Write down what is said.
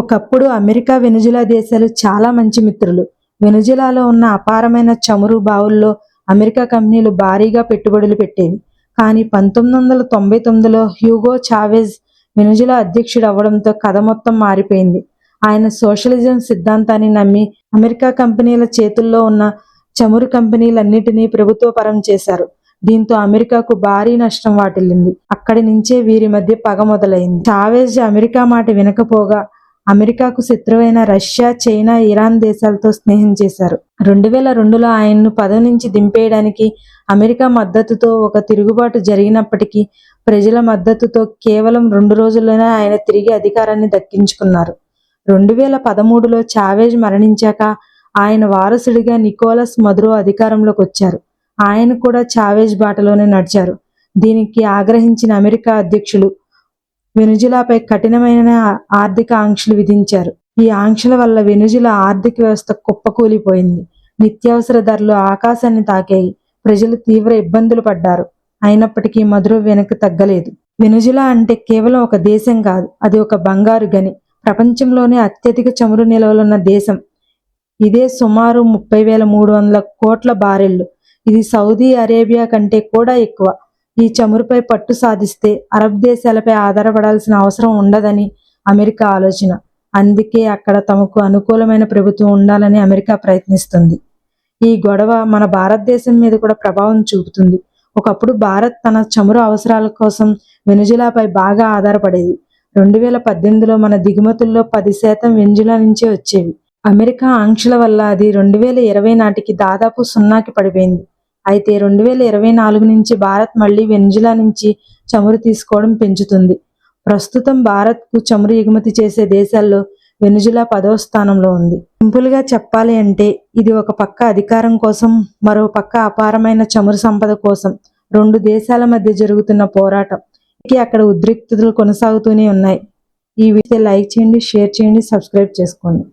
ఒకప్పుడు అమెరికా వెనుజులా దేశాలు చాలా మంచి మిత్రులు. వెనుజులాలో ఉన్న అపారమైన చమురు బావుల్లో అమెరికా కంపెనీలు భారీగా పెట్టుబడులు పెట్టేవి. కానీ పంతొమ్మిది వందల తొంభై తొమ్మిదిలో హ్యూగో చావెజ్ వెనుజులా అధ్యక్షుడు అవ్వడంతో కథ మొత్తం మారిపోయింది. ఆయన సోషలిజం సిద్ధాంతాన్ని నమ్మి అమెరికా కంపెనీల చేతుల్లో ఉన్న చమురు కంపెనీలన్నిటినీ ప్రభుత్వపరం చేశారు. దీంతో అమెరికాకు భారీ నష్టం వాటిల్లింది. అక్కడి నుంచే వీరి మధ్య పగ మొదలైంది. చావేజ్ అమెరికా మాట వినకపోగా అమెరికాకు శత్రువైన రష్యా చైనా ఇరాన్ దేశాలతో స్నేహం చేశారు. రెండు వేల రెండులో ఆయన్ను పదవి నుంచి దింపేయడానికి అమెరికా మద్దతుతో ఒక తిరుగుబాటు జరిగినప్పటికీ ప్రజల మద్దతుతో కేవలం రెండు రోజుల్లోనే ఆయన తిరిగి అధికారాన్ని దక్కించుకున్నారు. రెండు వేల పదమూడులో చావేజ్ మరణించాక ఆయన వారసుడిగా నికోలస్ మధురో అధికారంలోకి వచ్చారు. ఆయన కూడా చావేజ్ బాటలోనే నడిచారు. దీనికి ఆగ్రహించిన అమెరికా అధ్యక్షులు వెనుజులాపై కఠినమైన ఆర్థిక ఆంక్షలు విధించారు. ఈ ఆంక్షల వల్ల వెనుజులా ఆర్థిక వ్యవస్థ కుప్పకూలిపోయింది. నిత్యావసర ధరలు ఆకాశాన్ని తాకాయి. ప్రజలు తీవ్ర ఇబ్బందులు పడ్డారు. అయినప్పటికీ మధుర వెనక్కి తగ్గలేదు. వెనుజులా అంటే కేవలం ఒక దేశం కాదు అది ఒక బంగారు గని. ప్రపంచంలోనే అత్యధిక చమురు నిల్వలున్న దేశం. ఇదే సుమారు ముప్పై వేల మూడు వందల కోట్ల బారెళ్ళు ఇది సౌదీ అరేబియా కంటే కూడా ఎక్కువ. ఈ చమురుపై పట్టు సాధిస్తే అరబ్ దేశాలపై ఆధారపడాల్సిన అవసరం ఉండదని అమెరికా ఆలోచన. అందుకే అక్కడ తమకు అనుకూలమైన ప్రభుత్వం ఉండాలని అమెరికా ప్రయత్నిస్తుంది. ఈ గొడవ మన భారతదేశం మీద కూడా ప్రభావం చూపుతుంది. ఒకప్పుడు భారత్ తన చమురు అవసరాల కోసం వెనుజులాపై బాగా ఆధారపడేది. రెండు వేల పద్దెనిమిదిలో మన దిగుమతుల్లో పది శాతం వెనుజులా నుంచే వచ్చేవి. అమెరికా ఆంక్షల వల్ల అది రెండు వేల ఇరవై నాటికి దాదాపు సున్నాకి పడిపోయింది. అయితే రెండు వేల ఇరవై నాలుగు నుంచి భారత్ మళ్ళీ వెనుజులా నుంచి చమురు తీసుకోవడం పెంచుతుంది. ప్రస్తుతం భారత్కు చమురు ఎగుమతి చేసే దేశాల్లో వెనుజులా పదవ స్థానంలో ఉంది. సింపుల్గా చెప్పాలి అంటే ఇది ఒక పక్క అధికారం కోసం మరో పక్క అపారమైన చమురు సంపద కోసం. రెండు దేశాల మధ్య జరుగుతున్న పోరాటం అక్కడ ఉద్రిక్తతలు కొనసాగుతూనే ఉన్నాయి. ఈ వీడియో లైక్ చేయండి షేర్ చేయండి సబ్స్క్రైబ్ చేసుకోండి.